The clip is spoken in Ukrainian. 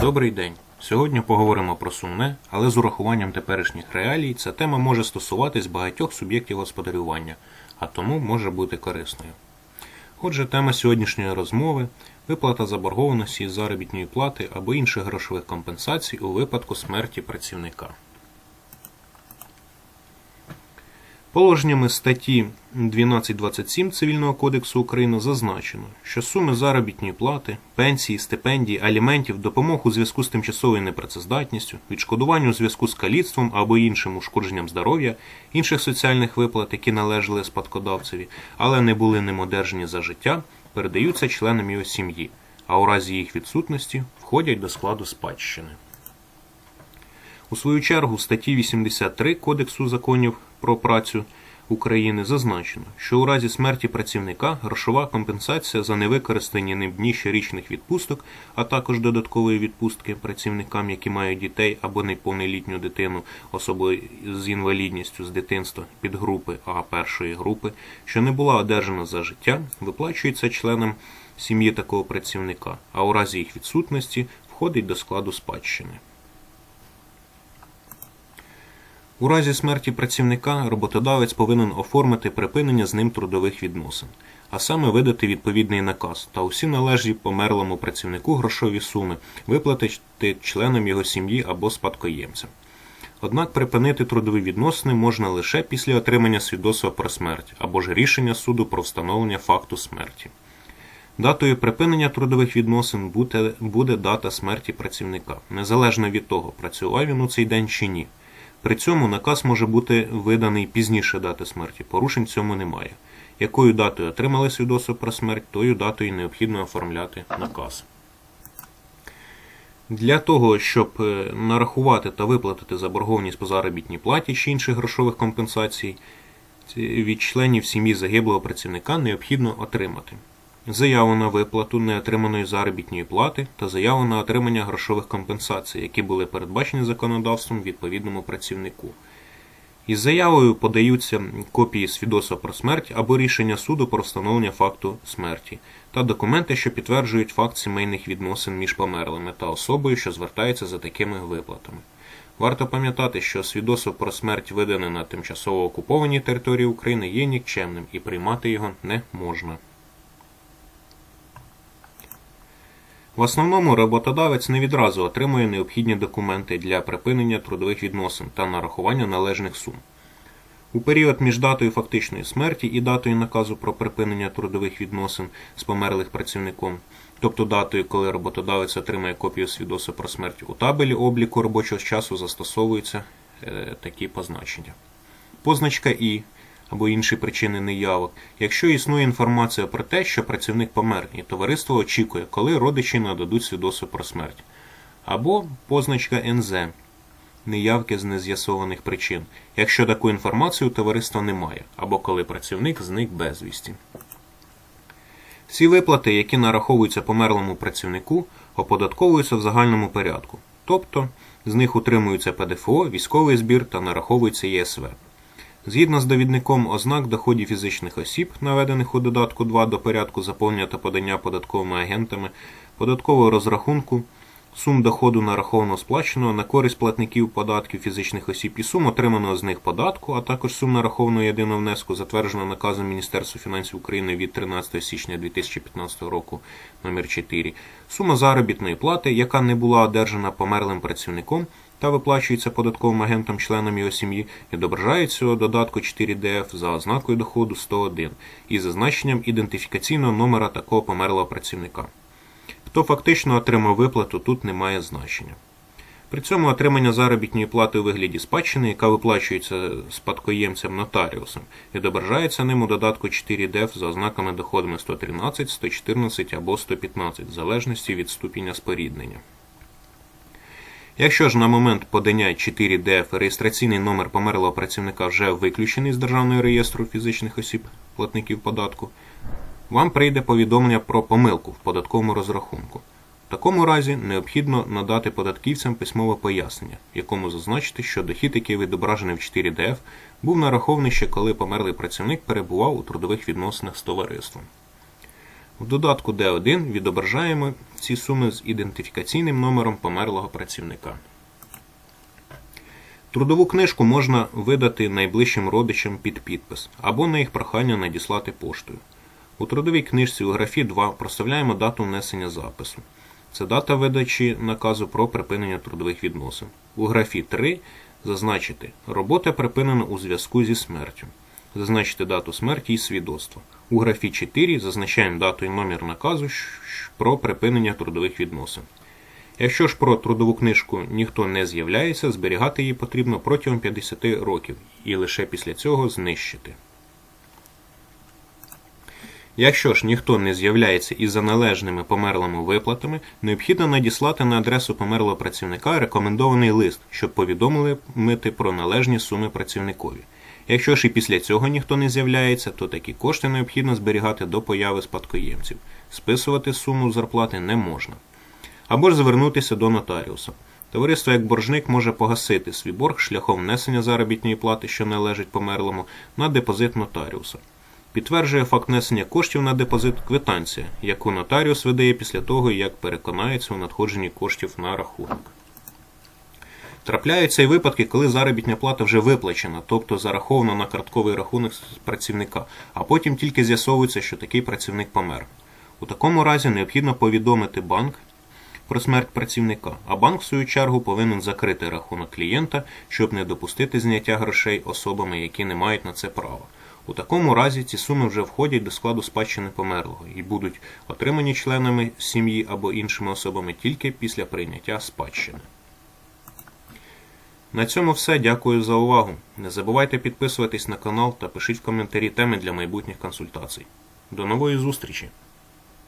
Добрий день. Сьогодні поговоримо про сумне, але з урахуванням теперішніх реалій ця тема може стосуватись багатьох суб'єктів господарювання, а тому може бути корисною. Отже, тема сьогоднішньої розмови виплата заборгованості заробітної плати або інших грошових компенсацій у випадку смерті працівника. Положеннями статті 1227 Цивільного кодексу України зазначено, що суми заробітної плати, пенсії, стипендій, аліментів, допомог у зв'язку з тимчасовою непрацездатністю, відшкодуванню у зв'язку з каліцтвом або іншим ушкодженням здоров'я, інших соціальних виплат, які належали спадкодавцеві, але не були ним одержані за життя, передаються членам його сім'ї, а у разі їх відсутності входять до складу спадщини. У свою чергу статті 83 Кодексу законів про працю України зазначено, що у разі смерті працівника грошова компенсація за невикористані ним дні щорічних відпусток, а також додаткової відпустки працівникам, які мають дітей або неповнолітню дитину, особи з інвалідністю з дитинства підгрупи А першої групи, що не була одержана за життя, виплачується членам сім'ї такого працівника, а у разі їх відсутності входить до складу спадщини. У разі смерті працівника роботодавець повинен оформити припинення з ним трудових відносин, а саме видати відповідний наказ та усі належні померлому працівнику грошові суми виплатити членам його сім'ї або спадкоємцям. Однак припинити трудові відносини можна лише після отримання свідоцтва про смерть або ж рішення суду про встановлення факту смерті. Датою припинення трудових відносин буде, дата смерті працівника, незалежно від того, працював він у цей день чи ні. При цьому наказ може бути виданий пізніше дати смерті, порушень цьому немає. Якою датою отримали свідоцтво про смерть, тою датою необхідно оформляти наказ. Для того, щоб е, нарахувати та виплатити заборгованість по заробітній платі чи інших грошових компенсацій від членів сім'ї загиблого працівника необхідно отримати заяву на виплату неотриманої заробітної плати та заяву на отримання грошових компенсацій, які були передбачені законодавством відповідному працівнику. Із заявою подаються копії свідоцтва про смерть або рішення суду про встановлення факту смерті та документи, що підтверджують факт сімейних відносин між померлими та особою, що звертається за такими виплатами. Варто пам'ятати, що свідоцтво про смерть, видане на тимчасово окупованій території України, є нікчемним і приймати його не можна. В основному роботодавець не відразу отримує необхідні документи для припинення трудових відносин та нарахування належних сум. У період між датою фактичної смерті і датою наказу про припинення трудових відносин з померлих працівником, тобто датою, коли роботодавець отримає копію свідоцтва про смерть у табелі обліку робочого часу, застосовуються е, такі позначення. Позначка І або інші причини неявок, якщо існує інформація про те, що працівник помер, і товариство очікує, коли родичі нададуть свідоцтво про смерть. Або позначка НЗ неявки з нез'ясованих причин, якщо таку інформацію у товариства немає, або коли працівник зник безвісті. Всі виплати, які нараховуються померлому працівнику, оподатковуються в загальному порядку, тобто з них утримуються ПДФО, військовий збір та нараховується ЄСВ. Згідно з довідником ознак доходів фізичних осіб, наведених у додатку 2 до порядку заповнення та подання податковими агентами, податкового розрахунку, сум доходу нарахованого сплаченого на користь платників податків фізичних осіб і сум отриманого з них податку, а також сум нарахованого єдиного внеску, затвердженого наказом Міністерства фінансів України від 13 січня 2015 року номер 4 сума заробітної плати, яка не була одержана померлим працівником, та виплачується податковим агентам членам його сім'ї, відображається у додатку 4ДФ за ознакою доходу 101 із зазначенням ідентифікаційного номера такого померлого працівника. Хто фактично отримав виплату, тут не має значення. При цьому отримання заробітної плати у вигляді спадщини, яка виплачується спадкоємцям нотаріусом, відображається ним у додатку 4ДФ за ознаками доходами 113, 114 або 115, в залежності від ступеня споріднення. Якщо ж на момент подання 4ДФ реєстраційний номер померлого працівника вже виключений з Державного реєстру фізичних осіб платників податку, вам прийде повідомлення про помилку в податковому розрахунку. В такому разі необхідно надати податківцям письмове пояснення, в якому зазначити, що дохід, який відображений в 4ДФ, був нарахований ще коли померлий працівник перебував у трудових відносинах з товариством. В додатку D1 відображаємо ці суми з ідентифікаційним номером померлого працівника. Трудову книжку можна видати найближчим родичам під підпис або на їх прохання надіслати поштою. У трудовій книжці у графі 2 проставляємо дату внесення запису. Це дата видачі наказу про припинення трудових відносин. У графі 3 зазначити робота припинена у зв'язку зі смертю. Зазначити дату смерті і свідоцтва. У графі 4 зазначаємо дату і номер наказу про припинення трудових відносин. Якщо ж про трудову книжку ніхто не з'являється, зберігати її потрібно протягом 50 років і лише після цього знищити. Якщо ж ніхто не з'являється із за належними померлими виплатами, необхідно надіслати на адресу померлого працівника рекомендований лист, щоб повідомити про належні суми працівникові. Якщо ж і після цього ніхто не з'являється, то такі кошти необхідно зберігати до появи спадкоємців. Списувати суму зарплати не можна. Або ж звернутися до нотаріуса. Товариство як боржник може погасити свій борг шляхом внесення заробітної плати, що належить померлому, на депозит нотаріуса. Підтверджує факт внесення коштів на депозит квитанція, яку нотаріус видає після того, як переконається у надходженні коштів на рахунок. Трапляються і випадки, коли заробітня плата вже виплачена, тобто зарахована на картковий рахунок працівника, а потім тільки з'ясовується, що такий працівник помер. У такому разі необхідно повідомити банк про смерть працівника, а банк, в свою чергу, повинен закрити рахунок клієнта, щоб не допустити зняття грошей особами, які не мають на це права. У такому разі ці суми вже входять до складу спадщини померлого і будуть отримані членами сім'ї або іншими особами тільки після прийняття спадщини. На цьому все. Дякую за увагу. Не забувайте підписуватись на канал та пишіть в коментарі теми для майбутніх консультацій. До нової зустрічі!